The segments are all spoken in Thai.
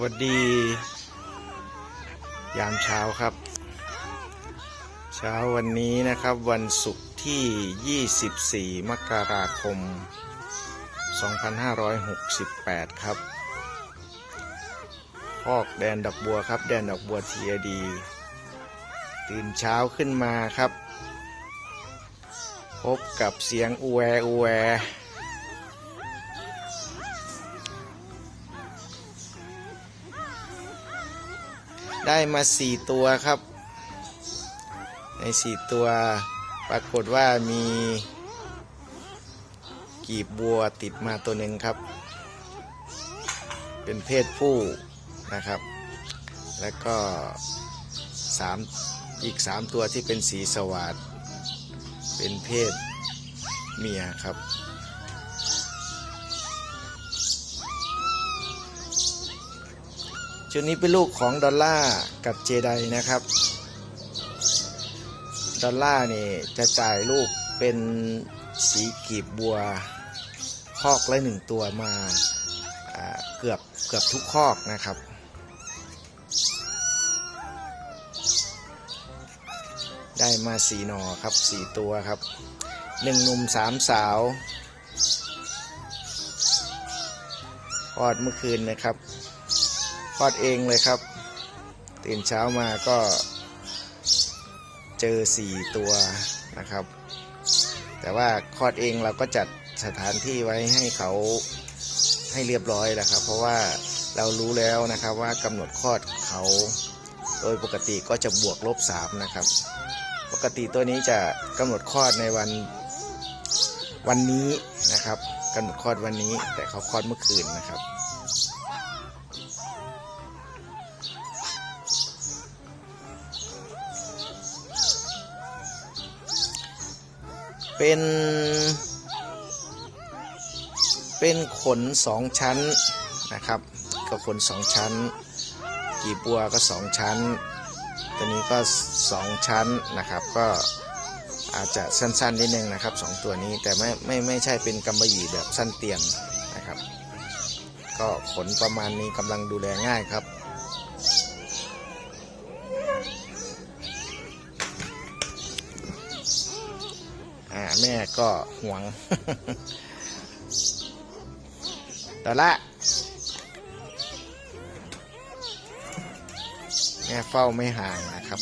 วัสดี ยามเช้าครับ เช้าวันนี้นะครับวันศุกร์ที่ 24 มกราคม 2568 ครับพอกแดนดอกบัวครับ แดนดอกบัวทีอดี ตื่นเช้าขึ้นมาครับ พบกับเสียงอูแวอูแว ได้มาสี่ตัวครับ ในสี่ตัวปรากฏว่ามีกีบบัวติดมาตัวหนึ่งครับ เป็นเพศผู้นะครับ แล้วก็สามอีกสามตัวที่เป็นสีสวัสดเป็นเพศเมียครับ ชุดนี้เป็นลูกของดอลล่าร์กับเจไดนะครับ ดอลล่าร์นี่จะจ่ายลูกเป็นสีกีบบัวคอกละหนึ่งตัวมาเกือบเกือบทุกคอกนะครับ ได้มาสีหนอครับสี่ตัวครับหนึ่งหนุ่มสามสาวอดเมื่อคืนนะครับ คลอดเองเลยครับ ตื่นเช้ามาก็เจอสี่ตัวนะครับ แต่ว่าคลอดเองเราก็จัดสถานที่ไว้ให้เขาให้เรียบร้อยแล้วครับ เพราะว่าเรารู้แล้วนะครับว่ากำหนดคลอดเขาโดยปกติก็จะบวกลบสามนะครับ ปกติตัวนี้จะกำหนดคลอดในวันวันนี้นะครับกำหนดคลอดวันนี้ แต่เขาคลอดเมื่อคืนนะครับ เป็น เป็นขนสองชั้นนะครับ ก็ขนสองชั้น กีบัวก็สองชั้น ตัวนี้ก็สองชั้นนะครับ ก็อาจจะสั้นๆนิดนึงนะครับสองตัวนี้แต่ไม่ไม่ไม่ใช่เป็นกำมะหยี่แบบสั้นเตียนนะครับ ก็ขนประมาณนี้กำลังดูแลง่ายครับ แม่ก็ห่วงต่ละแม่เฝ้าไม่ห่างนะครับ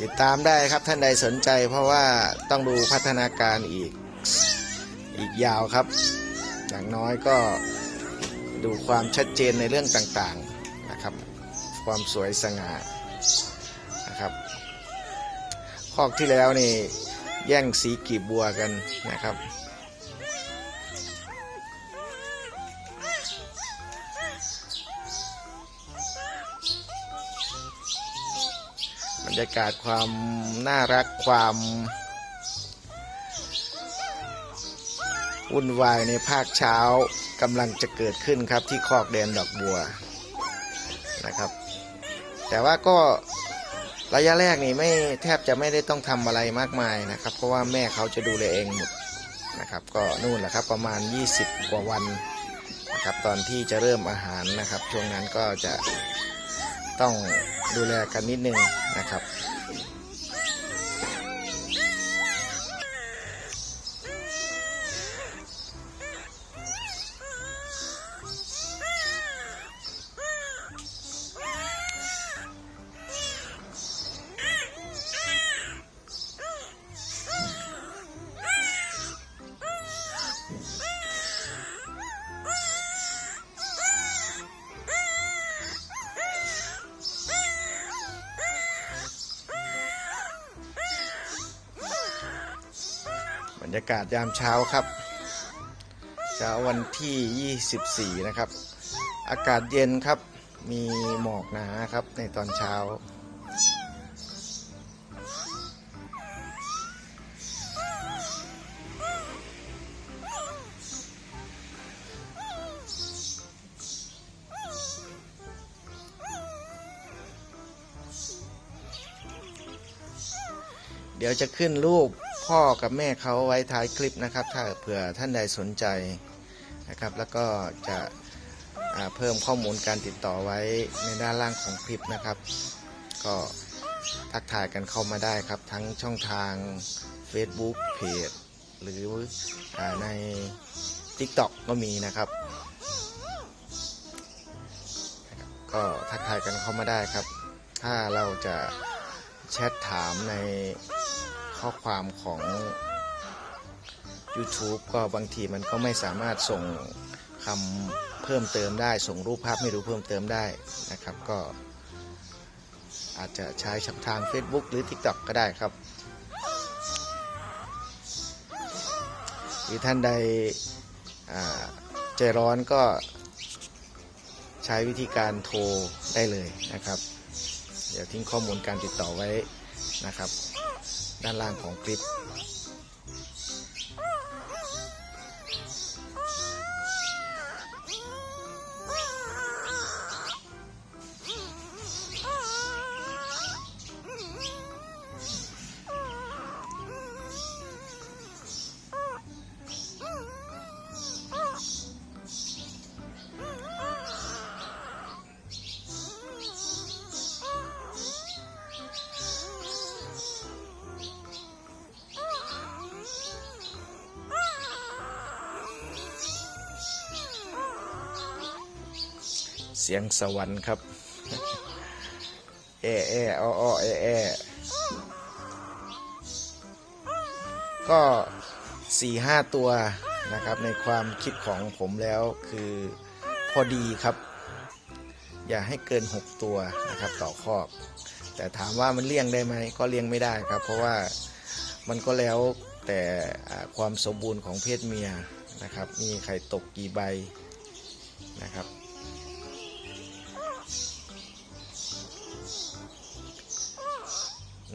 ติดตามได้ครับท่านใดสนใจ เพราะว่าต้องดูพัฒนาการอีกอีกยาวครับ อย่างน้อยก็ดูความชัดเจนในเรื่องต่างๆนะครับ ความสวยสง่านะครับ คอกที่แล้วนี่แย่งสีกีบบัวกันนะครับ บรรยากาศความน่ารักความวุ่นวายในภาคเช้ากำลังจะเกิดขึ้นครับที่คอกแดนดอกบัวนะครับ แต่ว่าก็ ระยะแรกนี่ไม่แทบจะไม่ได้ต้องทำอะไรมากมายนะครับ เพราะว่าแม่เขาจะดูแลเองหมดนะครับ ก็นู่นแหละครับประมาณ 20 กว่าวันนะครับตอนที่จะเริ่มอาหารนะครับ ช่วงนั้นก็จะต้องดูแลกันนิดนึงนะครับ ยากาศยามเช้าครับ เช้าวันที่ 24 นะครับ อากาศเย็นครับมีหมอกหนาครับในตอนเช้า เดี๋ยวจะขึ้นรูป พ่อกับแม่เขาไว้ท้ายคลิปนะครับ ถ้าเผื่อท่านใดสนใจนะครับ แล้วก็จะเพิ่มข้อมูลการติดต่อไว้ในด้านล่างของคลิปนะครับ ก็ทักทายกันเข้ามาได้ครับ ทั้งช่องทาง Facebook เพจหรืออใน TikTok ก็มีนะครับ ก็ทักทายกันเข้ามาได้ครับ ถ้าเราจะแชทถามใน ข้อความของ YouTube ก็บางทีมันก็ไม่สามารถส่งคำเพิ่มเติมได้ ส่งรูปภาพไม่รู้เพิ่มเติมได้นะครับ ก็อาจจะใช้ช่องทาง Facebook หรือ TikTok ก็ได้ครับ หรือท่านใดใจร้อนก็ใช้วิธีการโทรได้เลยนะครับ เดี๋ยวทิ้งข้อมูลการติดต่อไว้นะครับ ด้านล่างของคลิป สียงสวรรค์ครับแอแออ้อออแอแอก็สี่ห้าตัวนะครับในความคิดของผมแล้วคือพอดีครับ อย่าให้เกิน 6 ตัวนะครับต่อครอกแต่ถามว่ามันเลี้ยงได้ไหมก็เลี้ยงไม่ได้ครับ เพราะว่ามันก็แล้วแต่ความสมบูรณ์ของเพศเมียนะครับ มีไข่ตกกี่ใบนะครับ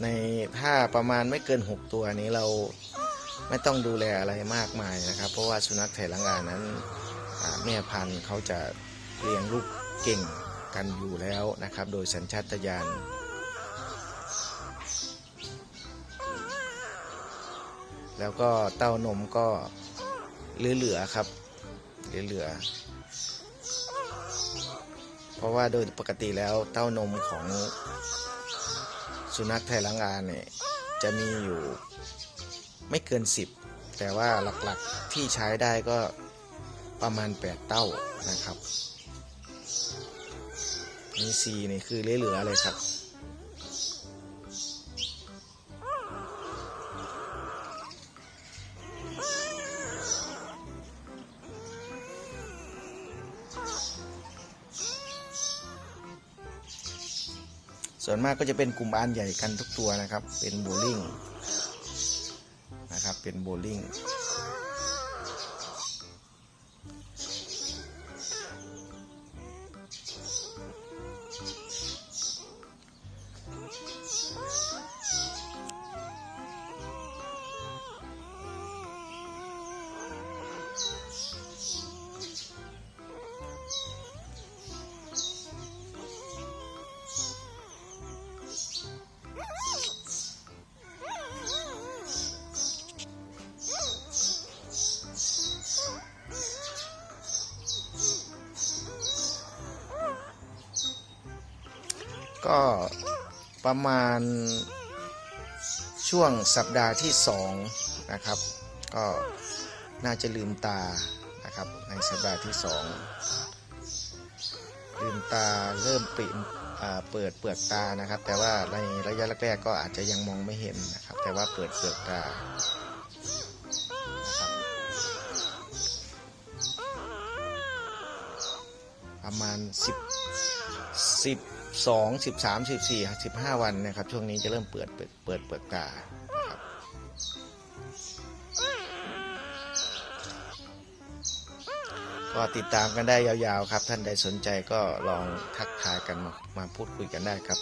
ในถ้าประมาณไม่เกิน 6 ตัวนี้เราไม่ต้องดูแลอะไรมากมายนะครับ เพราะว่าสุนัขไทยลังงานนั้นแม่พันธุ์เขาจะเลี้ยงลูกเก่งกันอยู่แล้วนะครับ โดยสัญชาตญาณแล้วก็เต้านมก็เหลือๆครับเหลือๆเพราะว่าโดยปกติแล้วเต้านมของ สุนัขไทยลังอาเนี่ยจะมีอยู่ไม่เกิน 10 แต่ว่าหลักๆที่ใช้ได้ก็ประมาณ 8 เต้านะครับมีซีนี่คือเหลือๆเลยครับ ส่วนมากก็จะเป็นกลุ่มอานใหญ่กันทุกตัวนะครับ เป็นโบลิ่งนะครับ เป็นโบลิ่ง ก็ประมาณช่วงสัปดาห์ที่สองนะครับ ก็น่าจะลืมตานะครับ ในสัปดาห์ที่สองลืมตาเริ่มปิดเปิดเปลือกตานะครับ แต่ว่าในระยะแรกๆก็อาจจะยังมองไม่เห็นนะครับ แต่ว่าเปิดเปลือกตาประมาณ 10สิบ สองสิบสามสิบสี่สิบห้าวันนะครับ ช่วงนี้จะเริ่มเปิดเปิดเปิดเปลือกตาครับก็ติดตามกันได้ยาวๆครับ ท่านใดสนใจก็ลองทักทายกันมามาพูดคุยกันได้ครับ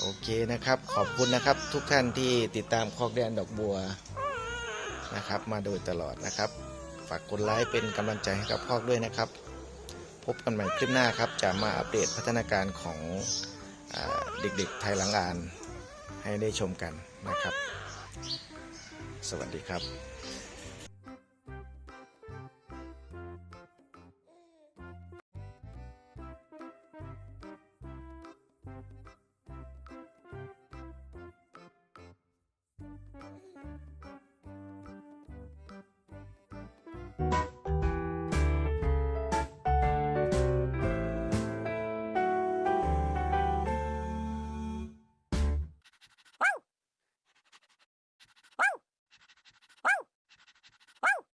โอเคนะครับ ขอบคุณนะครับ ทุกท่านที่ติดตามคอกแดนดอกบัวนะครับ มาโดยตลอดนะครับ ฝากกดไลค์เป็นกำลังใจให้กับคอกด้วยนะครับ พบกันใหม่คลิปหน้าครับ จะมาอัปเดตพัฒนาการของอเด็กๆไทยหลังอ่านให้ได้ชมกันนะครับ สวัสดีครับ